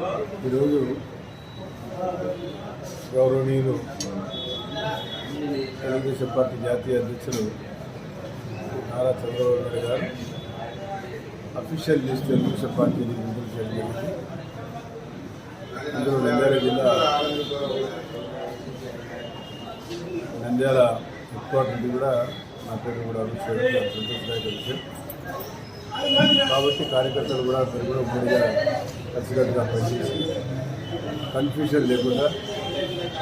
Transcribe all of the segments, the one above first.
ఈరోజు గౌరవనీయులు తెలుగుదేశం పార్టీ జాతీయ అధ్యక్షులు నారా చంద్రబాబు నాయుడు గారు అఫీషియల్ న్యూస్ తెలుగుదేశం పార్టీని విడుదల చేయడం అందులో నంద్యాల జిల్లా నంద్యాల హెడ్ క్వార్టర్ కూడా నా పేరు కూడా అభిషేక్ సంతోష్ గారి కాబట్టి కార్యకర్తలు కూడా అందరూ కూడా ఉమ్మడిగా కలిసికట్టుగా పనిచేసి కన్ఫ్యూజన్ లేకుండా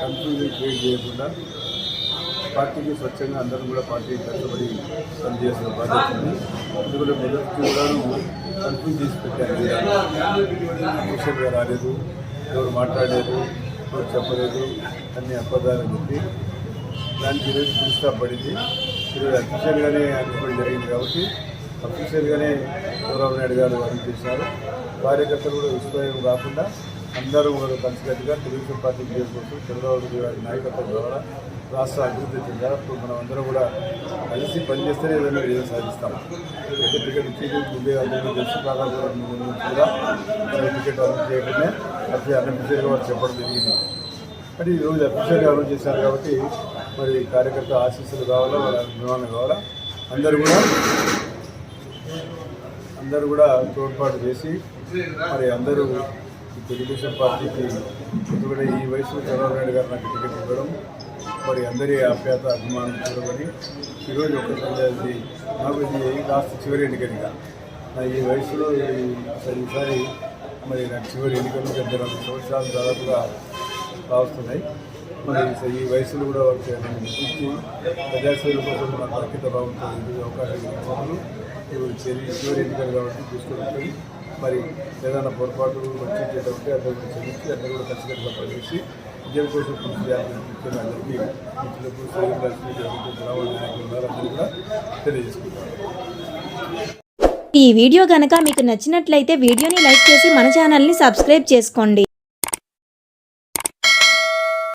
కన్ఫ్యూజన్ క్రియేట్ చేయకుండా పార్టీకి స్వచ్ఛంగా అందరూ కూడా పార్టీ కష్టపడి పనిచేసిన బాధ్యత ఉంది. ఎందుకంటే మొదటి కన్ఫ్యూజ్ చేసి పెట్టారు. అఫీషియల్గా రాలేదు ఎవరు మాట్లాడలేదు ఎవరు చెప్పలేదు అన్ని అబద్ధాలని చెప్పి దానికి ఈరోజు దృష్టి పడింది. ఈరోజు అఫీషియల్గానే అనుకోవడం జరిగింది కాబట్టి తప్పనిసరిగానే చంద్రబాబు నాయుడు గారు అరెస్ట్ చేశారు కార్యకర్తలు కూడా విశ్వాసం కాకుండా అందరూ కూడా కలిసికట్టుగా తెలుగుదేశం పార్టీ చేసుకుంటూ చంద్రబాబు గారి నాయకత్వం ద్వారా రాష్ట్ర అభివృద్ధి చెందారు. మనం అందరం కూడా కలిసి పనిచేస్తేనే ఏదైనా విజయం సాధిస్తాం. ఎక్కడ టికెట్ ఇచ్చేది ముందే అందరికీ తెలిసి. కూడా టికెట్ అమలు చేయడమే అది అన్అఫీషియల్గా వారు చెప్పడం జరిగింది. మరి ఈరోజు అఫీషియల్గా అమలు చేశారు కాబట్టి మరి కార్యకర్త ఆశీస్సులు కావాలా వాళ్ళ అభిమానులు కావాలా? అందరూ కూడా అందరూ కూడా తోడ్పాటు చేసి మరి అందరూ తెలుగుదేశం పార్టీకి ఎందుకంటే ఈ వయసులో చంద్రబాబు నాయుడు గారు నాకు టికెట్ ఇవ్వడం మరి అందరి ఆప్యాత అభిమానం చూడమని ఈరోజు ఒకటి నాకు ఇది లాస్ట్ చివరి ఎన్నికనిగా. ఈ వయసులో అసలు ఈసారి మరి నాకు చివరి ఎన్నికలు పెద్ద రెండు సంవత్సరాలు దాదాపుగా కావస్తున్నాయి మరి ఈ వయసులో కూడా వాళ్ళకి నేను ప్రజాసేవ కోసం మన అంకిత భావంతో అవకాశం ఇచ్చినందుకు చివరి ఎన్నికలు కాబట్టి తీసుకుంటుంది మరి ఏదైనా పొరపాటు వచ్చి చేద్దామంటే అందరూ కూడా క్షమించి కూడా ఖచ్చితంగా పనిచేసి విజయం కోసం కృషి చేయాలని చెప్పి మిత్రులకు స్వయం రావాలి నాయకులు కూడా తెలియజేసుకుంటారు. ఈ వీడియో కనుక మీకు నచ్చినట్లయితే వీడియోని లైక్ చేసి మన ఛానల్ని సబ్స్క్రైబ్ చేసుకోండి.